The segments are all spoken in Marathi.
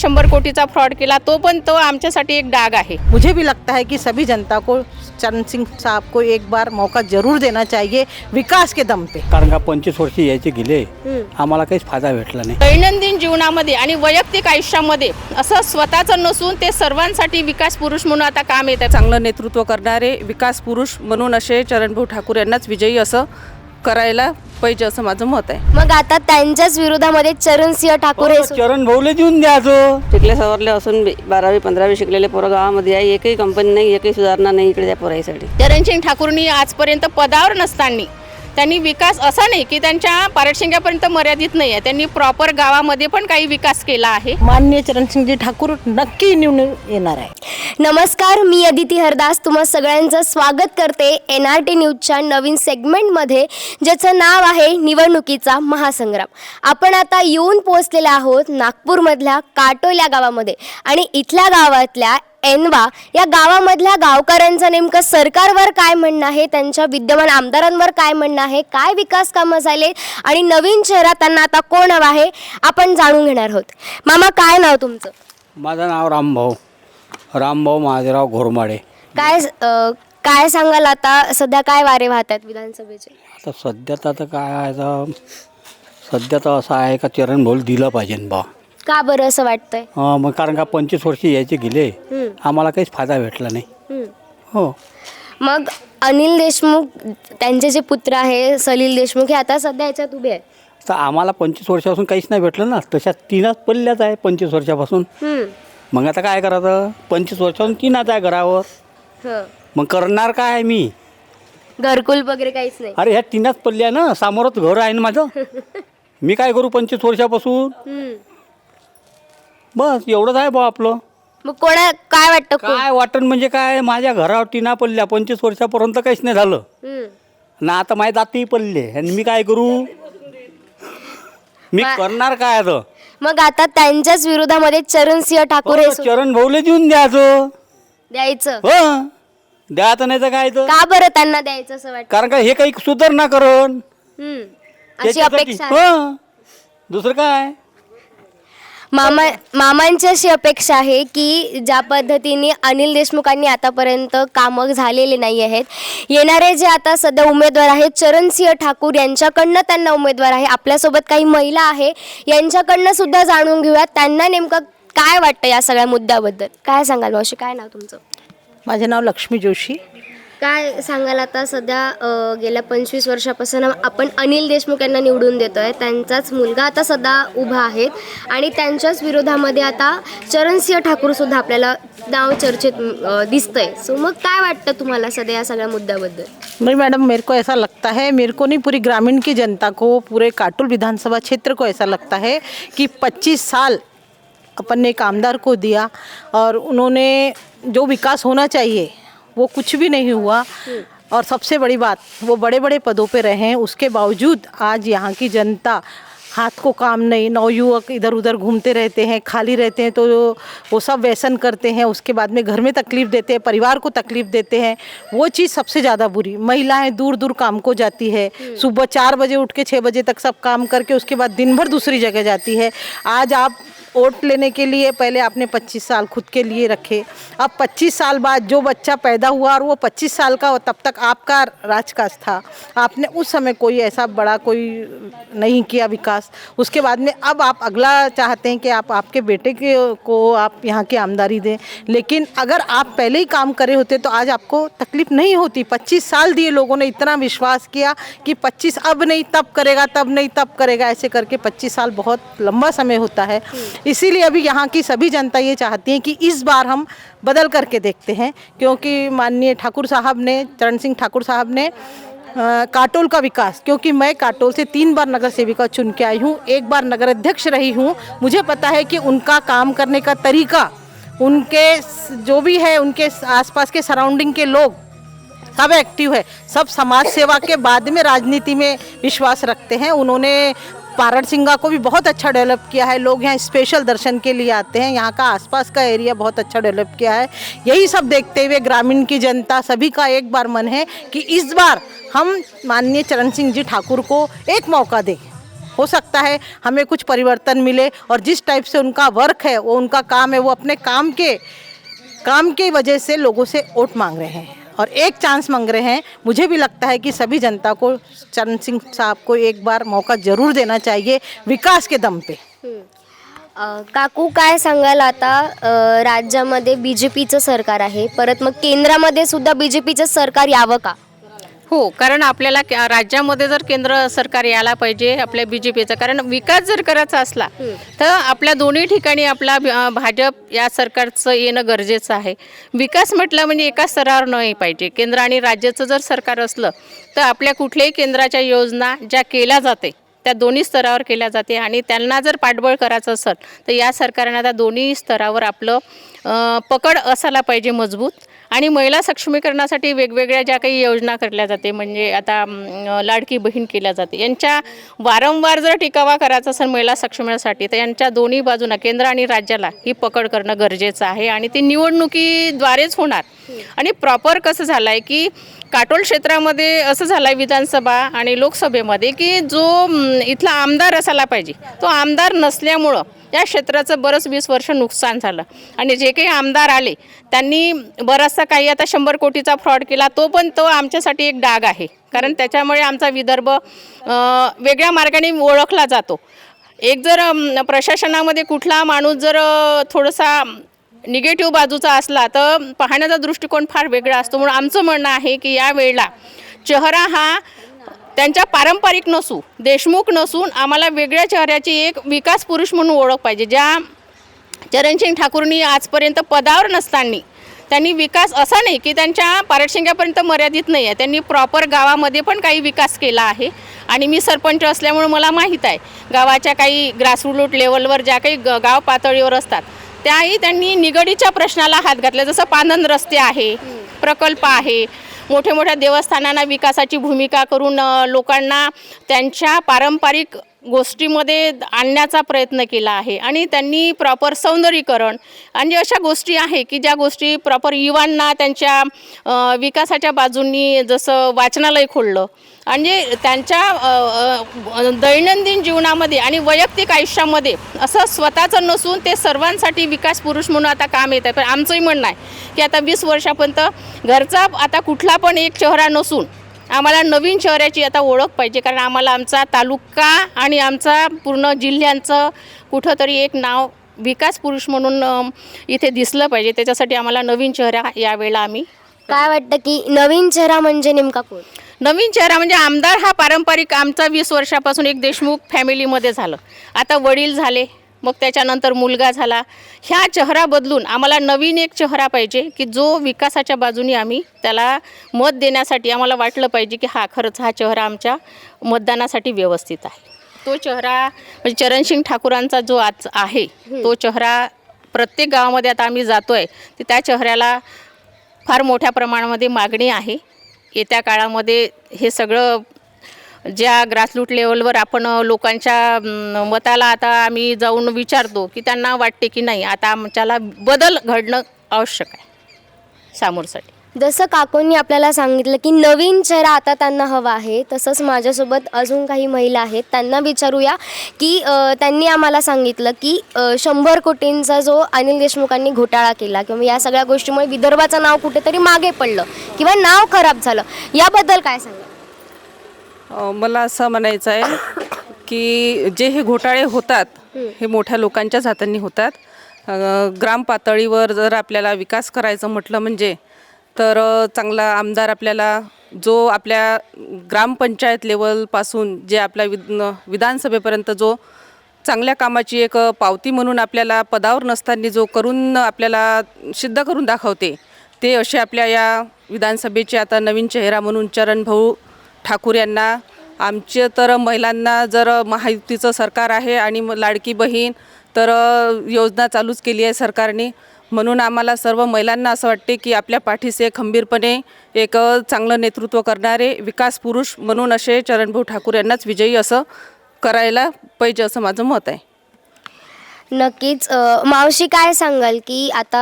शंभर कोटीचा फ्रॉड केला तो पण तो आमच्यासाठी एक डाग आहे. मुझे भी लगता है कि सभी जनता को चरण सिंह साहब को एक बार मौका जरूर देना चाहिए विकास के दम पे। कारण का पंचवीस वर्ष यायचे गेले आम्हाला काहीच फायदा भेटला नाही. दैनंदिन जीवनामध्ये आणि वैयक्तिक आयुष्यामध्ये असं स्वतःचं नसून ते सर्वांसाठी विकास पुरुष म्हणून आता काम येत. आहे चांगलं नेतृत्व करणारे विकास पुरुष म्हणून असे चरणभाऊ ठाकूर यांनाच विजयी असं करायला पाहिजे असं माझं मत आहे. मग आता त्यांच्याच विरोधामध्ये चरणसिंह ठाकूर हे सु- चरण भाऊले देऊन द्यायचं शिकले सवरले असून बी- बारावी पंधरावी शिकलेले पोरं गावामध्ये आहे. एकही कंपनी नाही एकही सुधारणा नाही इकडे त्या पोराईसाठी. चरणसिंग ठाकूरनी आजपर्यंत पदावर नसताना त्यांनी विकास असा नाही की त्यांच्या पारडशिंग्यापर्यंत मर्यादित नाही आहे. त्यांनी प्रॉपर गावामध्ये पण काही विकास केला आहे. माननीय चरण सिंह जी ठाकूर नक्की निवडून येणार आहे. नमस्कार मी अदिती हरदास. तुम्हा सगळ्यांचं स्वागत करते एन आर टी न्यूजच्या नवीन सेगमेंटमध्ये ज्याचं नाव आहे निवडणुकीचा महासंग्राम. आपण आता येऊन पोहोचलेलो आहोत नागपूरमधल्या काटोल या गावामध्ये. आणि इथल्या गावातल्या एनवा या गावामधल्या गावकऱ्यांचं नेमकं सरकारवर काय म्हणणं आहे? त्यांच्या विद्यमान आमदारांवर काय म्हणणं आहे? काय विकास कामं झाले? आणि नवीन चेहरा त्यांना आता कोण हवा आहे? आपण जाणून घेणार आहोत. मामा काय नाव तुमचं? माझं नाव रामभाऊ. रामभाऊ महादेवराव घोरमाडे. काय अ, काय सांगाल आता? सध्या काय वारे वाहत आहेत विधानसभेचे? आता सध्या तर आता काय आहे तर सध्या तर असं आहे का चरण भाऊ दिलं पाहिजे बा का बरं असं वाटतंय? अं, मग कारण का पंचवीस वर्ष यायचे गेले हम्म, आम्हाला काहीच फायदा भेटला नाही. हम्म. हो. मग अनिल देशमुख त्यांचे जे पुत्र आहे सलील देशमुख हे आता सध्या याच्यात उभे आहेत? तर आम्हाला पंचवीस वर्षापासून काहीच नाही भेटलं ना. तशा तीनच पडल्याच आहे पंचवीस वर्षापासून. हम्म, मग आता काय करायचं? पंचवीस वर्षापासून तीनच आहे घरावर. हं. मग करणार काय आहे मी? घरकुल वगैरे काहीच नाही. अरे ह्या तीनच पडल्या ना समोरच घर आहे ना माझं. मी काय करू पंचवीस वर्षापासून? हम्म. बस एवढंच आहे बा आपलं. मग कोणा काय वाटतं कोण- काय वाटण म्हणजे काय? माझ्या घरावर टीना पडल्या पंचवीस वर्षापर्यंत काहीच नाही झालं. हम्म. ना आता माझे दातही पडले आणि मी काय करू? मी मा- करणार काय आता? मग आता त्यांच्याच विरोधामध्ये चरणसिंह ठाकूर हे सु- चरण भाऊले देऊन द्यायचं द्यायचं. हो द्यायचं नाही तर काय तर. का बरं त्यांना द्यायचं असं वाटतं? कारण का हे काही सुधारणा करण. हम्म. अशी त्याच्यासाठी- अपेक्षा आहे. हो. दुसरं काय? मामा मामांची अशी अपेक्षा आहे की ज्या पद्धतीने अनिल देशमुखांनी आतापर्यंत कामं झालेले नाही आहेत येणारे जे आता सध्या उमेदवार आहेत चरणसिंह ठाकूर यांच्याकडनं त्यांना उमेदवार आहे. आपल्यासोबत काही महिला आहे यांच्याकडनं सुद्धा जाणून घेऊयात. त्यांना नेमकं काय वाटतं या सगळ्या मुद्द्याबद्दल? काय सांगाल मावशी? काय नाव तुमचं? माझं नाव लक्ष्मी जोशी. काय सांगाल आता? सध्या गेल्या पंचवीस वर्षापासून आपण अनिल देशमुख यांना निवडून देतो आहे त्यांचाच मुलगा आता सध्या उभा आहेत आणि त्यांच्याच विरोधामध्ये आता चरणसिंह ठाकूरसुद्धा आपल्याला नाव चर्चेत दिसतंय. सो मग काय वाटतं तुम्हाला सध्या या सगळ्या मुद्द्याबद्दल? नहीं मैडम मेरे को ऐसा लगता है मेरे को नहीं पूरी ग्रामीण की जनता को पूरे काटुल विधानसभा क्षेत्र को ऐसा लगता है कि 25 साल अपन ने एक आमदार को दिया और उन्होंने जो विकास होना चाहिए वो कुछ भी नहीं हुआ। और सबसे बड़ी बात, वो बड़े बड़े पदों पे रहे हैं। उसके बावजूद आज यहाँ की जनता हाथ को काम नहीं, नवयुवक इधर उधर घूमते रहते हैं, खाली रहते हैं तो वो सब व्यसन करते हैं। उसके बाद में घर में तकलीफ़ देते हैं, परिवार को तकलीफ़ देते हैं। वो चीज़ सबसे ज़्यादा बुरी। महिलाएँ दूर दूर काम को जाती है। सुबह चार बजे उठ के छः बजे तक सब काम करके उसके बाद दिन भर दूसरी जगह जाती है। आज आप वोट लेने के लिए पहले आपने 25 साल खुद के लिए रखे। अब 25 साल बाद जो बच्चा पैदा हुआ और वो 25 साल का हो तब तक आपका राजकाज था। आपने उस समय कोई ऐसा बड़ा कोई नहीं किया विकास। उसके बाद में अब आप अगला चाहते हैं कि आप आपके बेटे के को आप यहाँ की आमदारी दें। लेकिन अगर आप पहले ही काम करे होते तो आज आपको तकलीफ़ नहीं होती। 25 साल दिए लोगों ने इतना विश्वास किया कि 25 अब नहीं, तब करेगा, तब नहीं, तब करेगा। ऐसे करके 25 साल बहुत लंबा समय होता है। इसीलिए अभी यहाँ की सभी जनता ये चाहती है कि इस बार हम बदल करके देखते हैं क्योंकि माननीय ठाकुर साहब ने चरण सिंह ठाकुर साहब ने अ, काटोल का विकास क्योंकि मैं काटोल से तीन बार नगर सेविका चुन के आई हूँ एक बार नगर अध्यक्ष रही हूँ मुझे पता है कि उनका काम करने का तरीका उनके जो भी है उनके आसपास के सराउंडिंग के लोग सब एक्टिव है सब समाज सेवा के बाद में राजनीति में विश्वास रखते हैं उन्होंने पारण सिंगा को भी बहुत अच्छा डेवलप किया है। लोग यहाँ स्पेशल दर्शन के लिए आते हैं। यहाँ का आसपास का एरिया बहुत अच्छा डेवलप किया है। यही सब देखते हुए ग्रामीण की जनता सभी का एक बार मन है कि इस बार हम माननीय चरण सिंह जी ठाकुर को एक मौका दें। हो सकता है हमें कुछ परिवर्तन मिले और जिस टाइप से उनका वर्क है, वो उनका काम है, वो अपने काम के, काम की वजह से लोगों से वोट मांग रहे हैं। और एक चांस मांग रहे हैं। मुझे भी लगता है कि सभी जनता को चरण सिंह साहब को एक बार मौका जरूर देना चाहिए विकास के दम पे। अ, काकू काय सांगाल आता? अ, राज्यामध्ये बी जे पीचं सरकार आहे परत मग केंद्रामध्ये सुद्धा बी जे पीचं सरकार यावं का? हो कारण आपल्याला के- राज्यामध्ये जर केंद्र सरकार यायला पाहिजे आपल्या बी जे पीचं कारण विकास जर करायचा असला तर आपल्या दोन्ही ठिकाणी आपला भि- अं, भाजप या सरकारचं येणं गरजेचं आहे. विकास म्हटलं म्हणजे एका स्तरावर नाही पाहिजे. केंद्र आणि राज्याचं जर सरकार असलं तर आपल्या कुठल्याही केंद्राच्या योजना ज्या केल्या जाते त्या दोन्ही स्तरावर केल्या जाते. आणि त्यांना जर पाठबळ करायचं असेल तर या सरकारने आता दोन्ही स्तरावर आपलं अं, पकड असायला पाहिजे मजबूत. आणि महिला सक्षमीकरणासाठी वेगवेगळ्या ज्या काही योजना करल्या जाते म्हणजे आता लाडकी बहीण केल्या जाते. यांच्या वारंवार जर टिकावा करायचा असेल महिला सक्षमीकरणासाठी तर यांच्या दोन्ही बाजूंना केंद्र आणि राज्याला ही पकड करणं गरजेचं आहे. आणि ती निवडणुकीद्वारेच होणार. आणि प्रॉपर कसं झालं आहे की काटोल क्षेत्रामध्ये असं झालं आहे विधानसभा आणि लोकसभेमध्ये की जो इथला आमदार असायला पाहिजे तो आमदार नसल्यामुळं या क्षेत्राचं बरंच वीस वर्ष नुकसान झालं. आणि जे काही आमदार आले त्यांनी बराचसा काही आता शंभर कोटीचा फ्रॉड केला तो पण तो आमच्यासाठी एक डाग आहे. कारण त्याच्यामुळे आमचा विदर्भ वेगळ्या मार्गाने ओळखला जातो. एक जर प्रशासनामध्ये कुठला माणूस जर थोडासा निगेटिव्ह बाजूचा असला तर पाहण्याचा दृष्टिकोन फार वेगळा असतो. म्हणून आमचं म्हणणं आहे की या वेळेला चेहरा हा त्यांच्या पारंपरिक नसू देशमुख नसून आम्हाला वेगळ्या चेहऱ्याची एक विकास पुरुष म्हणून ओळख पाहिजे. ज्या चरणसिंग ठाकूरनी आजपर्यंत पदावर नसताना त्यांनी विकास असा नाही की त्यांच्या पारडशिंग्यापर्यंत मर्यादित नाही आहे. त्यांनी प्रॉपर गावामध्ये पण काही विकास केला आहे. आणि मी सरपंच असल्यामुळे मला माहीत आहे गावाच्या काही ग्रासरूट लेवलवर ज्या काही ग गाव पातळीवर असतात त्याही त्यांनी निगडीच्या प्रश्नाला हात घातला. जसं पांधन रस्ते आहे प्रकल्प आहे मोठ्या मोठ्या देवस्थानांना विकासाची भूमिका करून लोकांना त्यांच्या पारंपरिक गोष्टीमध्ये आणण्याचा प्रयत्न केला आहे आणि त्यांनी प्रॉपर सौंदर्यीकरण आणि अशा गोष्टी आहे की ज्या गोष्टी प्रॉपर युवांना त्यांच्या विकासाच्या बाजूंनी जसं वाचनालय खोललं. आणि त्यांच्या दैनंदिन जीवनामध्ये आणि वैयक्तिक आयुष्यामध्ये असं स्वतःचं नसून ते सर्वांसाठी विकास पुरुष म्हणून आता काम येत आहे. पण आमचंही म्हणणं आहे की आता वीस वर्षापर्यंत घरचा आता कुठला पण एक चेहरा नसून आम्हाला नवीन शहराची आता ओळख पाहिजे कारण आम्हाला आमचा तालुका आणि आमचा पूर्ण जिल्ह्यांचं कुठंतरी एक नाव विकास पुरुष म्हणून इथे दिसलं पाहिजे. त्याच्यासाठी आम्हाला नवीन चेहरा यावेळेला आम्ही काय वाटतं की नवीन चेहरा म्हणजे नेमका कोण? नवीन चेहरा म्हणजे आमदार हा पारंपरिक आमचा वीस वर्षापासून एक देशमुख फॅमिलीमध्ये झालं. आता वडील झाले मग त्याच्यानंतर मुलगा झाला. ह्या चेहरा बदलून आम्हाला नवीन एक चेहरा पाहिजे की जो विकासाच्या बाजूनी आम्ही त्याला मत देण्यासाठी आम्हाला वाटलं पाहिजे की हा खरंच हा चेहरा आमच्या मतदानासाठी व्यवस्थित आहे. तो चेहरा म्हणजे चरणसिंग ठाकूरांचा जो आज आहे तो चेहरा प्रत्येक गावामध्ये आता आम्ही जातो आहे तर त्या चेहऱ्याला फार मोठ्या प्रमाणामध्ये मागणी आहे. येत्या काळामध्ये हे सगळं ज्या ग्रासरूट लेवलवर आपण लोकांच्या मताला आता आम्ही जाऊन विचारतो की त्यांना वाटते की नाही आता आमच्याला बदल घडणं आवश्यक आहे सामोरसाठी. जसं काकूंनी आपल्याला सांगितलं की नवीन चेहरा आता त्यांना हवा आहे तसंच माझ्यासोबत अजून काही महिला आहेत त्यांना विचारूया की त्यांनी आम्हाला सांगितलं की शंभर कोटींचा जो अनिल देशमुखांनी घोटाळा केला किंवा या सगळ्या गोष्टीमुळे विदर्भाचं नाव कुठेतरी मागे पडलं किंवा नाव खराब झालं याबद्दल काय सांगा मला असं म्हणायचं आहे की जे हे घोटाळे होतात हे मोठ्या लोकांच्याच हातांनी होतात. ग्राम पातळीवर जर आपल्याला विकास करायचं म्हटलं म्हणजे तर चांगला आमदार आपल्याला जो आपल्या ग्रामपंचायत लेवलपासून जे आपल्या विद विधानसभेपर्यंत जो चांगल्या कामाची एक पावती म्हणून आपल्याला पदावर नसताना जो करून आपल्याला सिद्ध करून दाखवते ते असे आपल्या या विधानसभेचे आता नवीन चेहरा म्हणून चरण भाऊ ठाकूर यांना आमचे तर महिलांना जर महायुतीचं सरकार आहे आणि म- लाडकी बहीण तर योजना चालूच केली आहे सरकारने. म्हणून आम्हाला सर्व महिलांना असं वाटते की आपल्या पाठीसे खंबीरपणे एक चांगलं नेतृत्व करणारे विकास पुरुष म्हणून असे चरणभाऊ ठाकूर यांनाच विजयी असं करायला पाहिजे असं माझं मत आहे. नक्कीच. अ, मावशी काय सांगाल की आता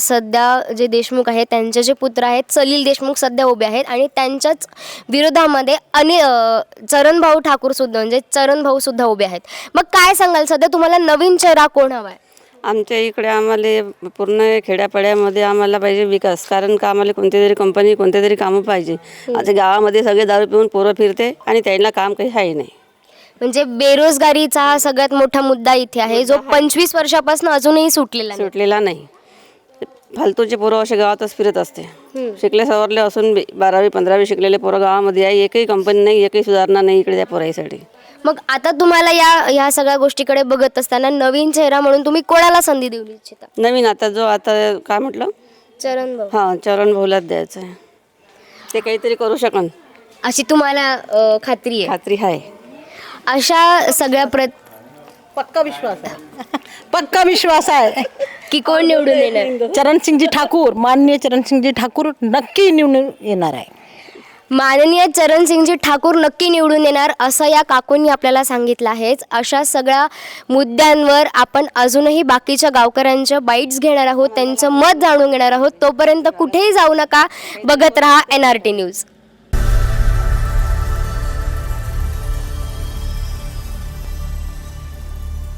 सध्या जे देशमुख आहेत त्यांचे जे पुत्र आहेत सलील देशमुख सध्या उभे आहेत आणि त्यांच्याच विरोधामध्ये अनि अ, चरणभाऊ ठाकूर सुद्धा म्हणजे चरणभाऊ सुद्धा उभे आहेत. मग काय सांगाल? सध्या तुम्हाला नवीन चेहरा कोण हवा आहे आमच्या इकडे आम्हाला पूर्ण खेड्यापाड्यामध्ये आम्हाला पाहिजे विकास कारण का आम्हाला कोणती तरी कंपनी कोणते तरी कामं पाहिजे. आता गावामध्ये सगळे दारू पिऊन पोरं फिरते आणि त्यांना काम काही आहे नाही. म्हणजे बेरोजगारीचा हा सगळ्यात मोठा मुद्दा इथे आहे. जो पंचवीस वर्षापासून अजूनही सुटलेला नाही. सुटलेला नाही. फालतूचे पोरं असे गावातच फिरत असते. शिकले सवरले असून बी बारावी पंधरावी शिकलेले पोरं गावामध्ये आहे. एकही कंपनी नाही एकही सुधारणा नाही इकडे त्या पोराईसाठी. मग आता तुम्हाला या ह्या सगळ्या गोष्टीकडे बघत असताना नवीन चेहरा म्हणून तुम्ही कोणाला संधी देऊ इच्छिता? नवीन आता जो आता काय म्हटलं? चरण भाऊ. हां चरण भाऊलाच द्यायचं आहे ते काहीतरी करू शकन. अशी तुम्हाला अ, खात्री आहे. खात्री आहे. अशा सगळ्या प्र पक्का विश्वास आहे. पक्का विश्वास आहे. की कोण निवडून येणार? चरणसिंगजी ठाकूर माननीय चरणसिंगजी ठाकूर नक्की निवडून येणार आहे. माननीय चरणसिंगजी ठाकूर नक्की निवडून येणार असं या काकूंनी आपल्याला सांगितलं आहेच. अशा सगळ्या मुद्द्यांवर आपण अजूनही बाकीच्या गावकऱ्यांच्या बाईट्स घेणार आहोत त्यांचं मत जाणून घेणार आहोत. तोपर्यंत कुठेही जाऊ नका. बघत राहा एन आर टी न्यूज